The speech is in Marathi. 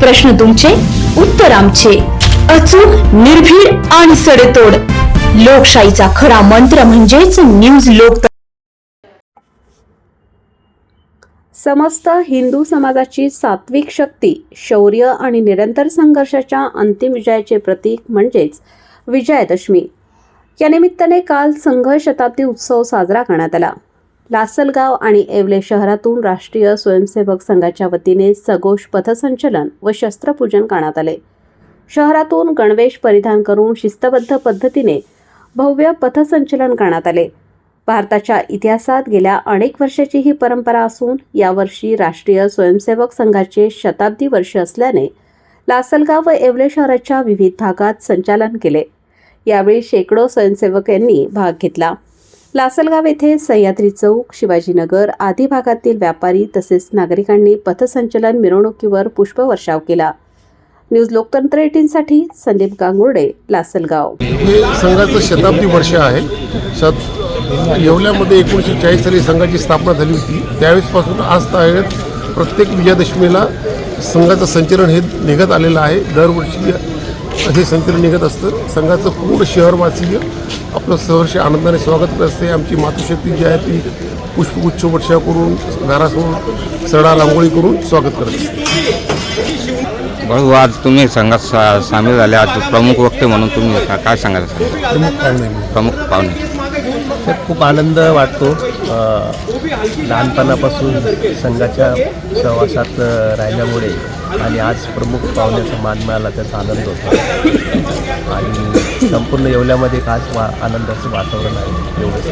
प्रश्न तुमचे उत्तर आमचे. अचूक निर्भीड आणि सडेतोड. लोकशाहीचा खरा मंत्र म्हणजेच न्यूज लोक समस्त हिंदू समाजाची सात्विक शक्ती शौर्य आणि निरंतर संघर्षाच्या अंतिम विजयाचे प्रतीक म्हणजेच विजयादशमी. या निमित्ताने काल संघ शताब्दी उत्सव साजरा करण्यात आला. लासलगाव आणि येवले शहरातून राष्ट्रीय स्वयंसेवक संघाच्या वतीने सगोष पथसंचलन व शस्त्रपूजन करण्यात आले. शहरातून गणवेश परिधान करून शिस्तबद्ध पद्धतीने भव्य पथसंचलन करण्यात आले. भारताच्या इतिहासात गेल्या अनेक वर्षाची ही परंपरा असून यावर्षी राष्ट्रीय स्वयंसेवक संघाचे शताब्दी वर्ष असल्याने लासलगाव व येवले शहराच्या विविध भागात संचालन केले. यावेळी शेकडो स्वयंसेवक यांनी भाग घेतला. लासलगाव येथे सह्याद्री चौक शिवाजीनगर आदी भागातील व्यापारी तसेच नागरिकांनी पथसंचलन मिरवणुकीवर पुष्पवर्षाव केला. न्यूज लोकतंत्र एटीनसाठी संदीप गांगुर्डे लासलगाव. हे संघाचं शताब्दी वर्ष आहे. शत येवल्यामध्ये एकोणीसशे चाळीस साली संघाची स्थापना झाली होती. त्यावेळेसपासून आज तागत प्रत्येक विजयादशमीला संघाचं संचलन हे निघत आलेलं आहे. दरवर्षी हे संचलन निघत असतं. संघाचं पूर्ण शहरवासीय आपलं सहर्ष आनंदाने स्वागत करत. असते आमची मातृशक्ती जी आहे ती पुष्पगुच्छ वर्षा करून घरासमोर सडा रांगोळी करून स्वागत करत असते. भाऊ आज तुम्ही संघात सा सामील झाले. आज प्रमुख वक्ते म्हणून तुम्ही का- काय सांगायचं सांगा प्रमुख पाहुणे. प्रमुख पाहुणे. तर खूप आनंद वाटतो. लहानपणापासून संघाच्या सहवासात राहिल्यामुळे आणि आज प्रमुख पाहुण्याचा मान मिळाला त्याचा आनंद होतो. आणि संपूर्ण येवल्यामध्ये खास वा आनंदाचं वातावरण आहे एवढंच.